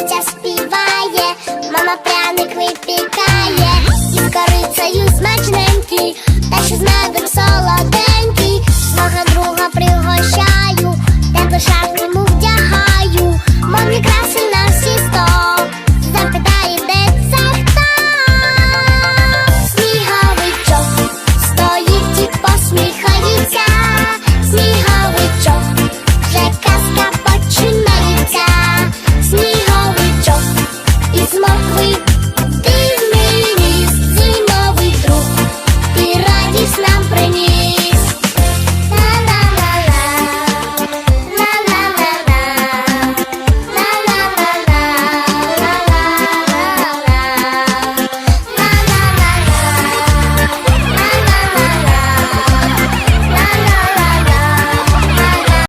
Катя співає, мама пряник випікає, з корицею смачненький, та ще з медом солоденький, свого друга пригощаю, тебе шапку вдягаю, мамі красиві.